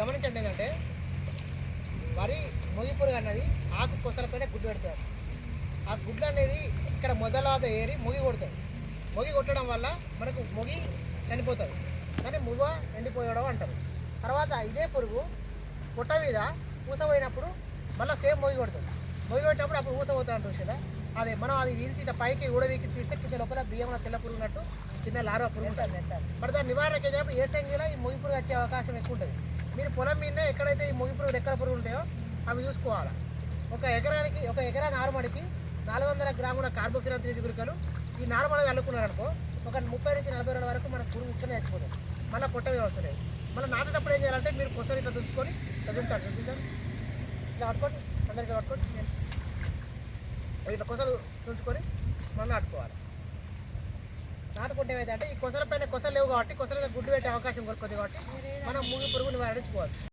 గమనించండి ఏంటంటే వరి మొగి పురుగు అన్నది ఆకు కొసలపైన గుడ్డు పెడతారు. ఆ గుడ్డు అనేది ఇక్కడ మొదలాద ఏరి మొగి కొడుతుంది మొగి కొట్టడం వల్ల మనకు మొగి చనిపోతుంది కానీ మువ్వ ఎండిపోయడం అంటారు. తర్వాత ఇదే పురుగు పుట్ట మీద పూస పోయినప్పుడు మళ్ళీ సేమ్ మొగి కొడుతుంది మొగి కొట్టినప్పుడు అప్పుడు ఊస పోతుంది అంటారు కదా అదే మనం అది వీల్సి ఇట్లా పైకి ఊడవీకి తీస్తే కింద లోపల బియ్యంలో తెల్ల పురుగు ఉన్నట్టు చిన్న లారా పురుగు ఉంటుంది. మరి దాని నివారణకి ఏంటంటే ఏ సంఖ్యలో ఈ మొగి పురుగు వచ్చే అవకాశం ఎక్కువ ఉంటుంది? మీరు పొలం మీద ఎక్కడైతే ఈ మొగి పురుగులు ఎక్కడ పురుగు ఉంటాయో అవి చూసుకోవాలి? ఒక ఎకరానికి ఒక ఎకరా నారుమడికి నాలుగు వందల గ్రాముల కార్బోఫిరాన్ త్రీ గురికలు ఈ నారుమడి అల్లుకున్నారనుకో ఒక ముప్పై నుంచి నలభై రెండు వరకు మన పురుగు ఇక్కడనే చచ్చిపోతుంది. మళ్ళీ పొట్ట మీద లేదు. మళ్ళీ నాటేటప్పుడు ఏం చేయాలంటే మీరు పొసలు ఇట్లా దుంచుకొని ఇట్లా దుంచాలి. దుంచుతారు ఇట్లా పట్టుకోండి. అందరికీ పట్టుకోండి. ఇట్లా కొసలు తుంచుకొని మనం నాటుకోవాలి. నాటుకుంటే ఏమైతే అంటే ఈ కొసల పైన కొసలు లేవు కాబట్టి కొసల గుడ్డు పెట్టే అవకాశం కొడుతుంది కాబట్టి మనం మూగి పురుగు నివారించుకోవచ్చు